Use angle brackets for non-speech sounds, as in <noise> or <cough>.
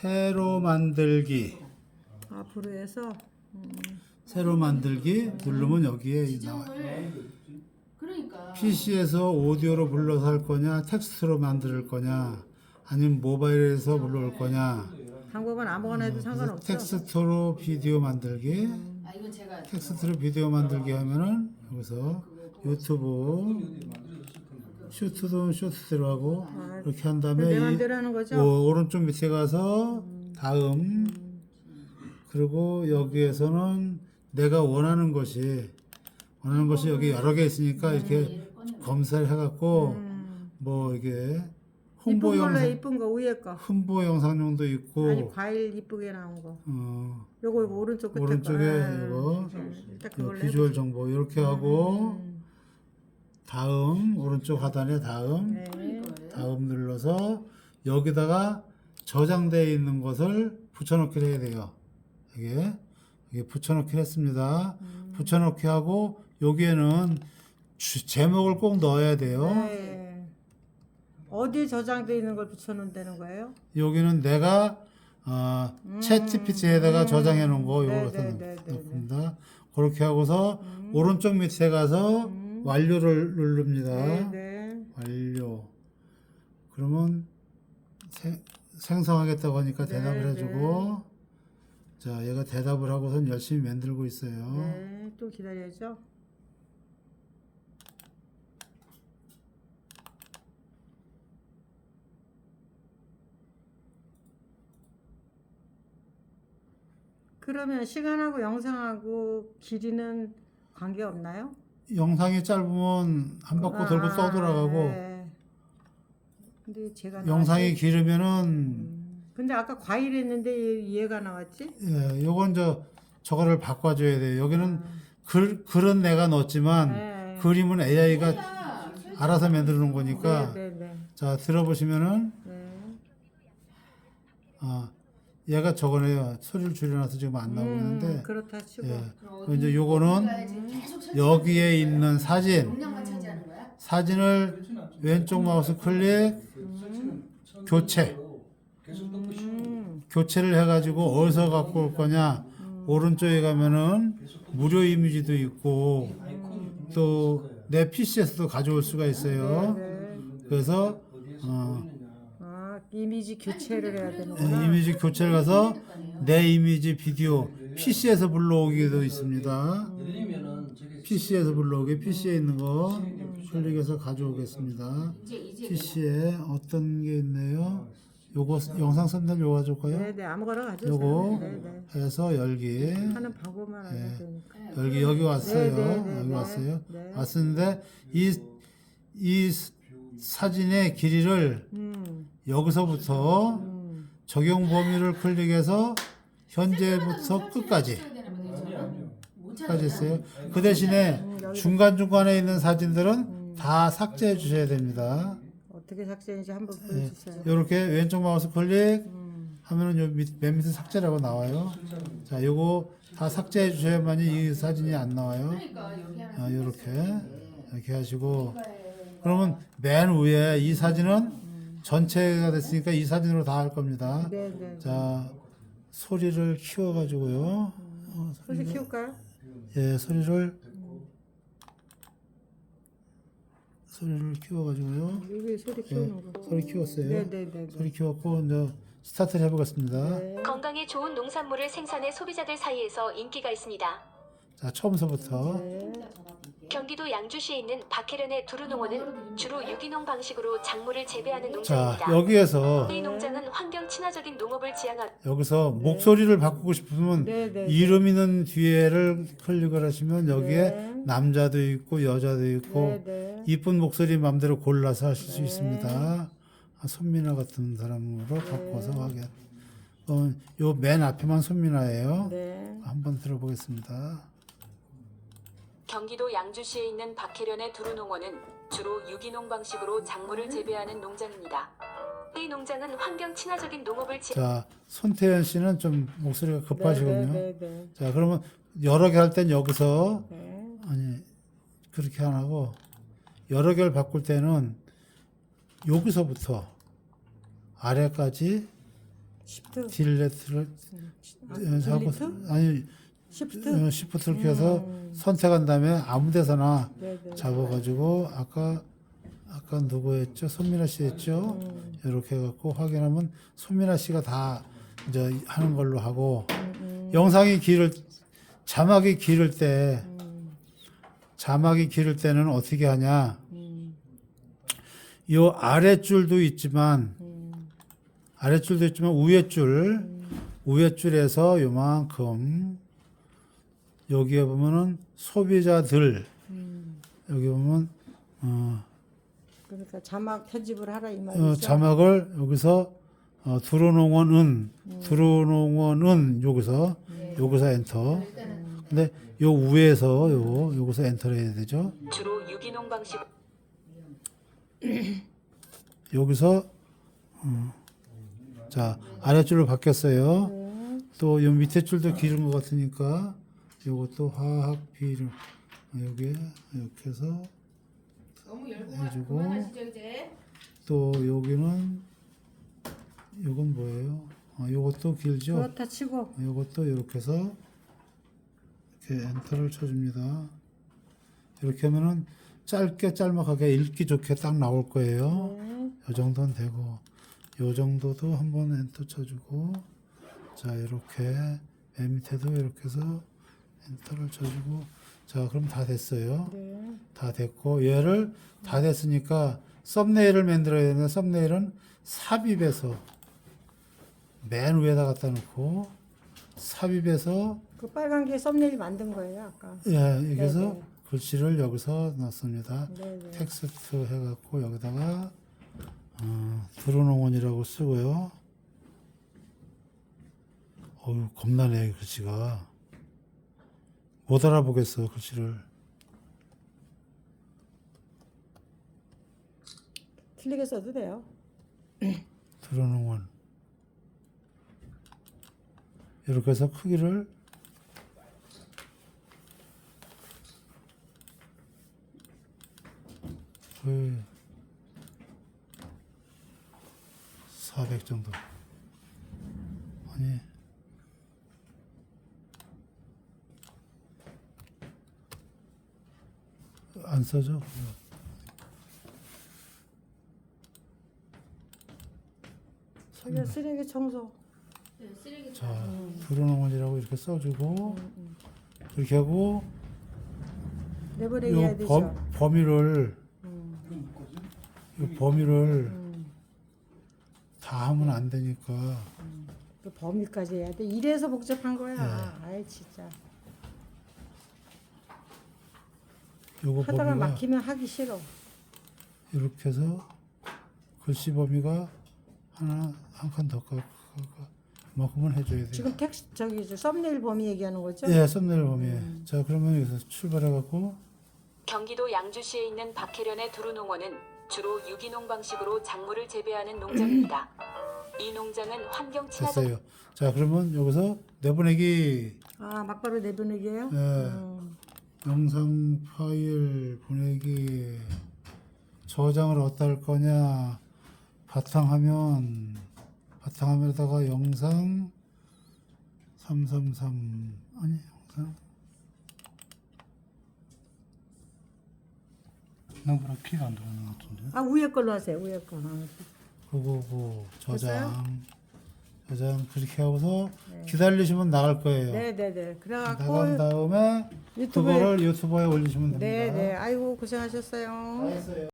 새로 만들기. 앞으로 해서 새로 만들기? 누르면 여기에 나와요. 그러니까. PC에서 오디오로 불러서 할 거냐, 텍스트로 만들 거냐, 아니면 모바일에서 불러올 거냐, 방법은 아무거나 해도 상관없어. 음, 텍스트로 비디오 만들기, 아 이건 제가 텍스트로 비디오 만들기 하면은 여기서 유튜브 쇼트도 쇼트대로 하고 이렇게 한 다음에 내이 맘대로 하는 거죠? 오, 오른쪽 밑에 가서 다음 그리고 여기에서는 내가 원하는 것이 원하는 것이 여기 여러 개 있으니까 이렇게 검사를 해갖고 뭐 이게 홍보 음. 이쁜 걸로 해, 영상 이쁜 거 위에 거. 홍보 영상용도 아니 있고 과일 이쁘게 나온 거. 어, 요거 요거 오른쪽 끝에 오른쪽에 거. 아, 이거 네, 일단 그 그걸로 비주얼 정보 이렇게 하고 음, 다음 오른쪽 하단에 다음 네. 다음 눌러서 여기다가 저장되어 있는 것을 붙여넣기를 해야 돼요. 이게 이게 붙여넣기 했습니다. 음. 붙여넣기 하고 여기에는 주- 제목을 꼭 넣어야 돼요. 네. 어디에 저장돼 있는 걸 붙여놓는다는 거예요? 여기는 내가 어, 챗 GPT에다가 저장해 놓은 거 음. 네, 요거 네, 네, 네, 넣습니다. 그렇게 하고서 오른쪽 밑에 가서 완료를 누릅니다. 음. 네, 네. 완료. 그러면 세- 생성하겠다고 하니까 대답을 네, 해주고 자 얘가 대답을 하고선 열심히 만들고 있어요. 네, 또 기다려야죠. 그러면 시간하고 영상하고 길이는 관계 없나요? 영상이 짧으면 한 바퀴 돌고 아, 떠돌아가고 네. 근데 제가 영상이 나왔지? 길으면은 음. 근데 아까 과일 했는데 얘- 얘가 나왔지? 예, 요건 저 저거를 바꿔줘야 돼요. 여기는 글 글은 내가 넣었지만 네. 그림은 AI가 야, 알아서 만들어 놓은 거니까 네, 네, 네. 자 들어보시면은 네. 아 얘가 저거네요. 소리를 줄여놔서 지금 안 나오고 있는데 음, 그렇다 치고 예. 그럼 이제 요거는 계속 설치 여기에 있는 사진 용량만 차지하는 거야? 사진을 왼쪽 마우스 클릭 교체 음, 교체를 해가지고 어디서 갖고 올 거냐 오른쪽에 가면은 무료 이미지도 있고 또 내 PC에서도 가져올 수가 있어요. 네. 그래서 어, 아 이미지 교체를 해야 예, 되는구나. 이미지 교체를 가서 내 이미지 비디오 PC에서 불러오기도 있습니다. PC에서 불러오기 PC에 있는 거 클릭해서 가져오겠습니다. PC에 어떤 게 있네요? 요거 영상 썸네일 요거 가져올까요? 네, 네 아무거나 가져오세요. 요거 네, 네. 해서 열기 하는 방법만 알면 되니까. 여기 여기 왔어요. 네, 네, 네, 여기 네. 왔어요. 네. 왔었는데 이이 사진의 길이를 음, 여기서부터 음. 적용 범위를 클릭해서 현재부터 끝까지 끝까지 했어요. 그 대신에 중간 중간에 있는 사진들은 다 삭제해 주셔야 됩니다. 어떻게 삭제인지 한번 네. 보여주세요. 이렇게 왼쪽 마우스 클릭 음, 하면은 요 밑, 맨 밑에 삭제라고 나와요. 자, 요거 다 삭제해 주셔야만이 이 사진이 안 나와요. 그러니까 아, 요렇게 이렇게 하시고 그러면 맨 위에 이 사진은 전체가 됐으니까 이 사진으로 다 할 겁니다. 네, 네. 자, 소리를 키워 가지고요. 어, 소리 키울까요? 예, 소리를 소리를 키워 가지고요. 여기 소리 예, 키우는 거. 소리 키웠어요. 네, 네, 네. 소리 키웠고 이제 스타트를 해 보겠습니다. 네. 건강에 좋은 농산물을 생산해 소비자들 사이에서 인기가 있습니다. 자, 처음서부터 네. 경기도 양주시에 있는 박해련의 두루농원은 주로 유기농 방식으로 작물을 재배하는 자, 농장입니다. 여기에서 이 농장은 환경 친화적인 농업을 지향하고 여기서 목소리를 바꾸고 싶으면 네, 네. 이름 있는 뒤에를 클릭을 하시면 여기에 네. 남자도 있고 여자도 있고 네, 네. 이쁜 목소리 마음대로 골라서 하실 수 있습니다. 아, 손민아 같은 사람으로 바꿔서 하게. 어, 요맨 앞에만 손민아예요. 네. 한번 들어보겠습니다. 경기도 양주시에 있는 박해련의 두루농원은 주로 유기농 방식으로 작물을 재배하는 농장입니다. 이 농장은 환경 친화적인 농업을 지 자, 손태현 씨는 좀 목소리가 급하시군요. 네, 네, 네. 자, 그러면 여러 개 할 땐 여기서 네. 아니 그렇게 안 하고 여러 개를 바꿀 때는 여기서부터 아래까지. 딜레트를 아, 어, 잡고 딜리트? 아니 시프트. 어, 시프트를 켜서 선택한 다음에 아무 데서나 네네. 잡아가지고 아까 아까 누구 했죠? 손민아 씨 했죠? 음. 이렇게 해갖고 확인하면 손민아 씨가 다 이제 하는 걸로 하고 음, 영상이 길을 자막이 길을 때 음, 자막이 길을 때는 어떻게 하냐? 음, 요 아랫줄도 있지만 음, 아랫줄도 있지만 위에 줄 위에 줄에서 요만큼 여기에 보면은 소비자들 음. 여기 보면 어, 그러니까 자막 편집을 하라 이 어, 말이죠. 자막을 여기서 어, 드론홍원은 드론홍원은 여기서 여기서 엔터. 일단은 근데 요 위에서 요거 여기서 엔터를 해야 되죠. 주로 유기농 방식 <clears throat> 여기서 어, 자 아랫줄로 바뀌었어요. 네. 또요 밑에 줄도 길은 것 같으니까 요것도 화학 비료 여기에 이렇게 해서 너무 열고 해주고. 또 여기는 요건 뭐예요? 어, 요것도 길죠. 그렇다 치고 요것도 이렇게 해서 이렇게 엔터를 쳐줍니다. 이렇게 하면은 짧게 짤막하게 읽기 좋게 딱 나올 거예요. 네. 요 정도는 되고 요 정도도 한번 엔터 쳐주고 자 이렇게 맨 밑에도 이렇게 해서 엔터를 쳐주고 자 그럼 다 됐어요. 네. 다 됐고 얘를 다 됐으니까 썸네일을 만들어야 되는데 썸네일은 삽입해서 맨 위에다 갖다 놓고 삽입해서 그 빨간 게 썸네일 만든 거예요 아까. 예 여기서 네네. 글씨를 여기서 넣습니다. 네네. 텍스트 해갖고 여기다가 어, 드론홍원이라고 쓰고요. 어우 겁나네 글씨가 못 알아보겠어 글씨를. 틀리게 써도 돼요. 드론홍원 이렇게 해서 크기를 거의 400 정도 아니 안 써져 저기 쓰레기 청소. 네, 쓰레기 자, 드론홍원이라고 이렇게 써주고 이렇게 하고 내보내기 해야 요 되죠. 범, 범위를 음, 요 범위를 음. 다 하면 안 되니까 그 범위까지 해야 돼. 이래서 복잡한 거야. 네. 아이 진짜. 요거 하다가 범위가 막히면 하기 싫어. 이렇게 해서 글씨 범위가 하나 한 칸 더 깎아 그만큼은 해줘야 돼요. 지금 텍스 저기 저 썸네일 범위 얘기하는 거죠? 예, 썸네일 범위. 음. 자, 그러면 여기서 출발해갖고 경기도 양주시에 있는 박혜련의 두루농원은 주로 유기농 방식으로 작물을 재배하는 농장입니다. 이 농장은 환경 친화적 됐어요. 자, 그러면 여기서 내보내기 아 막바로 내보내기예요? 네. 음, 영상 파일 보내기 저장을 어디다 할 거냐 바탕화면 바탕화면에다가 영상 333 아니 영상 나보다 키가 안 들어가는 것 같은데. 아 위에 걸로 하세요. 위에 거. 아, 그거고 저장 됐어요? 저장 그렇게 하고서 네. 기다리시면 나갈 거예요. 네네네. 나간 그래갖고 다음에 유튜브에 그거를 유튜브에 올리시면 됩니다. 네네. 아이고 고생하셨어요. 알겠어요.